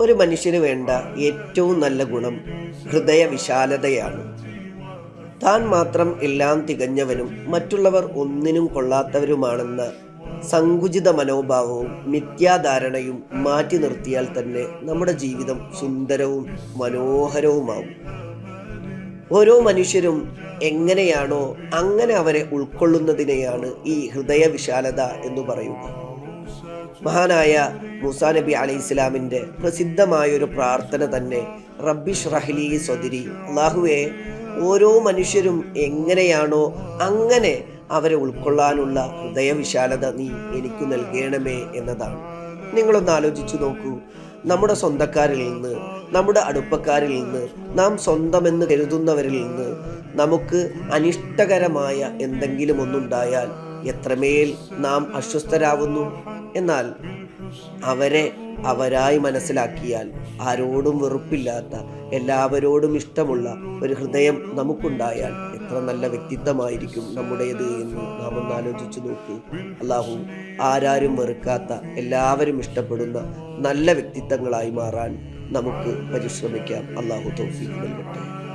ഒരു മനുഷ്യന് വേണ്ട ഏറ്റവും നല്ല ഗുണം ഹൃദയ വിശാലതയാണ് താൻ മാത്രം എല്ലാം തികഞ്ഞവനും മറ്റുള്ളവർ ഒന്നിനും കൊള്ളാത്തവരുമാണെന്ന സങ്കുചിത മനോഭാവവും മിഥ്യാധാരണയും മാറ്റി നിർത്തിയാൽ തന്നെ നമ്മുടെ ജീവിതം സുന്ദരവും മനോഹരവുമാവും. ഓരോ മനുഷ്യരും എങ്ങനെയാണോ അങ്ങനെ അവരെ ഉൾക്കൊള്ളുന്നതിനെയാണ് ഈ ഹൃദയ വിശാലത എന്ന് പറയുക മഹാനായ മൂസാ നബി അലൈഹി ഇസ്ലാമിന്റെ പ്രസിദ്ധമായൊരു പ്രാർത്ഥന തന്നെ റബ്ബിഷ് റഹ്ലി സ്വദിരി. അള്ളാഹുവെ ഓരോ മനുഷ്യരും എങ്ങനെയാണോ അങ്ങനെ അവരെ ഉൾക്കൊള്ളാനുള്ള ഹൃദയവിശാലത നീ എനിക്ക് നൽകണമേ എന്നതാണ്. നിങ്ങളൊന്ന് ആലോചിച്ചു നോക്കൂ. നമ്മുടെ സ്വന്തക്കാരിൽ നിന്ന് നമ്മുടെ അടുപ്പക്കാരിൽ നിന്ന് നാം സ്വന്തമെന്ന് കരുതുന്നവരിൽ നിന്ന് നമുക്ക് അനിഷ്ടകരമായ എന്തെങ്കിലും ഒന്നുണ്ടായാൽ എത്രമേൽ നാം അസ്വസ്ഥരാകുന്നു എന്നാൽ അവരെ അവരായി മനസ്സിലാക്കിയാൽ ആരോടും വെറുപ്പില്ലാത്ത എല്ലാവരോടും ഇഷ്ടമുള്ള ഒരു ഹൃദയം നമുക്കുണ്ടായാൽ എത്ര നല്ല വ്യക്തിത്വമായിരിക്കും നമ്മുടേത് എന്ന് നാം ഒന്ന് ആലോചിച്ചു നോക്കൂ. അള്ളാഹു ആരാരും വെറുക്കാത്ത എല്ലാവരും ഇഷ്ടപ്പെടുന്ന നല്ല വ്യക്തിത്വങ്ങളായി മാറാൻ നമുക്ക് പരിശ്രമിക്കാം. അള്ളാഹു തൗഫീഖ് നൽകട്ടെ.